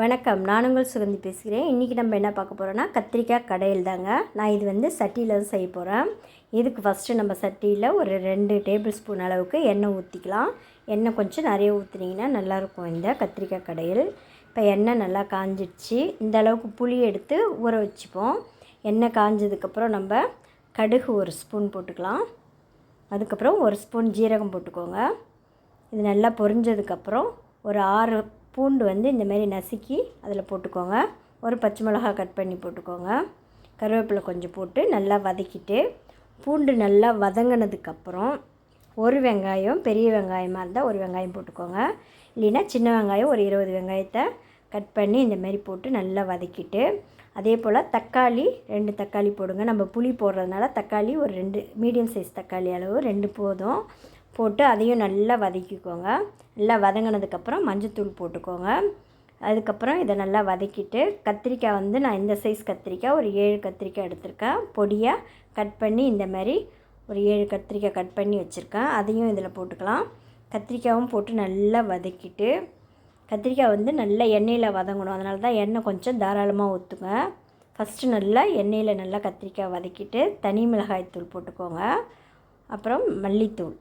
வணக்கம். நான் உங்கள் சுகந்தி பேசுகிறேன். இன்றைக்கி நம்ம என்ன பார்க்க போகிறோன்னா கத்திரிக்காய் கடையில் தாங்க நான் இது வந்து சட்டியில் தான் செய்ய போகிறேன் இதுக்கு ஃபஸ்ட்டு நம்ம சட்டியில் ஒரு ரெண்டு டேபிள் ஸ்பூன் அளவுக்கு எண்ணெய் ஊற்றிக்கலாம் எண்ணெய் கொஞ்சம் நிறைய ஊற்றுனீங்கன்னா நல்லாயிருக்கும் இந்த கத்திரிக்காய் கடையில். இப்போ எண்ணெய் நல்லா காஞ்சிடுச்சு. இந்த அளவுக்கு புளி எடுத்து ஊற வச்சுப்போம். எண்ணெய் காஞ்சதுக்கப்புறம் நம்ம கடுகு ஒரு ஸ்பூன் போட்டுக்கலாம். அதுக்கப்புறம் ஒரு ஸ்பூன் ஜீரகம் போட்டுக்கோங்க. இது நல்லா பொரிஞ்சதுக்கப்புறம் ஒரு ஆறு பூண்டு வந்து இந்த மாதிரி நசுக்கி அதில் போட்டுக்கோங்க. ஒரு பச்சை மிளகாய் கட் பண்ணி போட்டுக்கோங்க. கருவேப்பிலை கொஞ்சம் போட்டு நல்லா வதக்கிட்டு பூண்டு நல்லா வதங்கினதுக்கப்புறம் ஒரு வெங்காயம் பெரிய வெங்காயமாக இருந்தால் ஒரு வெங்காயம் போட்டுக்கோங்க. இல்லைன்னா சின்ன வெங்காயம் ஒரு இருபது வெங்காயத்தை கட் பண்ணி இந்த மாதிரி போட்டு நல்லா வதக்கிட்டு அதே போல் தக்காளி ரெண்டு தக்காளி போடுங்க. நம்ம புளி போடுறதுனால தக்காளி ஒரு ரெண்டு மீடியம் சைஸ் தக்காளி அளவு ரெண்டு போதும். போட்டு அதையும் நல்லா வதக்கிக்கோங்க. நல்லா வதங்கினதுக்கப்புறம் மஞ்சத்தூள் போட்டுக்கோங்க. அதுக்கப்புறம் இதை நல்லா வதக்கிட்டு கத்திரிக்காய் வந்து நான் இந்த சைஸ் கத்திரிக்காய் ஒரு ஏழு கத்திரிக்காய் எடுத்திருக்கேன். பொடியாக கட் பண்ணி இந்த மாதிரி ஒரு ஏழு கத்திரிக்காய் கட் பண்ணி வச்சுருக்கேன். அதையும் இதில் போட்டுக்கலாம். கத்திரிக்காயும் போட்டு நல்லா வதக்கிட்டு கத்திரிக்காய் வந்து நல்லா எண்ணெயில் வதங்கணும். அதனால தான் எண்ணெய் கொஞ்சம் தாராளமாக ஊற்றுங்க. ஃபஸ்ட்டு நல்லா எண்ணெயில் நல்லா கத்திரிக்காய் வதக்கிட்டு தனி மிளகாய் தூள் போட்டுக்கோங்க. அப்புறம் மல்லித்தூள்.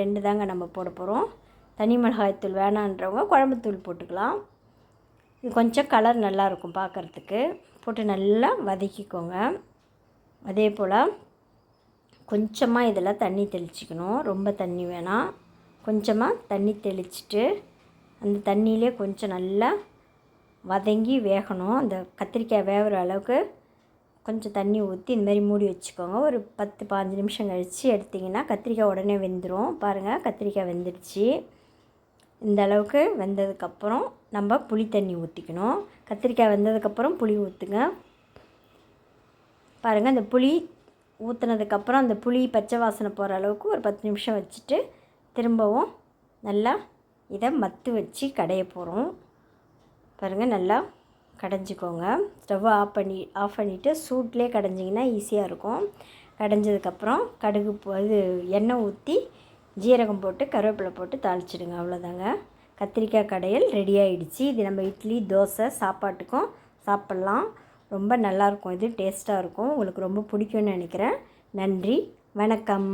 ரெண்டு தாங்க நம்ம போட போகிறோம் தனி மிளகாய்த்தூள் வேணான்றவங்க குழம்புத்தூள் போட்டுக்கலாம். இது கொஞ்சம் கலர் நல்லாயிருக்கும் பார்க்குறதுக்கு போட்டு நல்லா வதக்கிக்கோங்க. அதே போல் கொஞ்சமாக இதில் தண்ணி தெளிச்சிக்கணும். ரொம்ப தண்ணி வேணாம் கொஞ்சமாக தண்ணி தெளிச்சிட்டு அந்த தண்ணியிலே கொஞ்சம் நல்லா வதங்கி வேகணும். அந்த கத்திரிக்காய் வேகிற அளவுக்கு கொஞ்சம் தண்ணி ஊற்றி இந்தமாரி மூடி வச்சுக்கோங்க. ஒரு பத்து பாஞ்சு நிமிஷம் கழித்து எடுத்திங்கன்னா கத்திரிக்காய் உடனே வெந்துடும் பாருங்கள் கத்திரிக்காய் வெந்துடுச்சு இந்த அளவுக்கு வெந்ததுக்கப்புறம் நம்ம புளி தண்ணி ஊற்றிக்கணும் கத்திரிக்காய் வெந்ததுக்கப்புறம் புளி ஊற்றுங்க பாருங்கள் அந்த புளி ஊற்றுனதுக்கப்புறம் அந்த புளி பச்சை வாசனை போகிற அளவுக்கு ஒரு பத்து நிமிஷம் வச்சுட்டு திரும்பவும் நல்லா இதை மத்து வச்சு கடைய போகிறோம் பாருங்கள் நல்லா கடைஞ்சிக்கோங்க. ஸ்டவ் ஆஃப் பண்ணி ஆஃப் பண்ணிவிட்டு சூட்லேயே கடைஞ்சிங்கன்னா ஈஸியாக இருக்கும். கடைஞ்சதுக்கப்புறம் கடுகு இது எண்ணெய் ஊற்றி ஜீரகம் போட்டு கருவேப்பிலை போட்டு தாளிச்சிடுங்க. அவ்வளோதாங்க. கத்திரிக்காய் கடையில் ரெடி ஆகிடுச்சு இது நம்ம இட்லி தோசை சாப்பாட்டுக்கும் சாப்பிட்லாம். ரொம்ப நல்லாயிருக்கும் இது டேஸ்ட்டாக இருக்கும். உங்களுக்கு ரொம்ப பிடிக்கும்னு நினைக்கிறேன். நன்றி. வணக்கம்.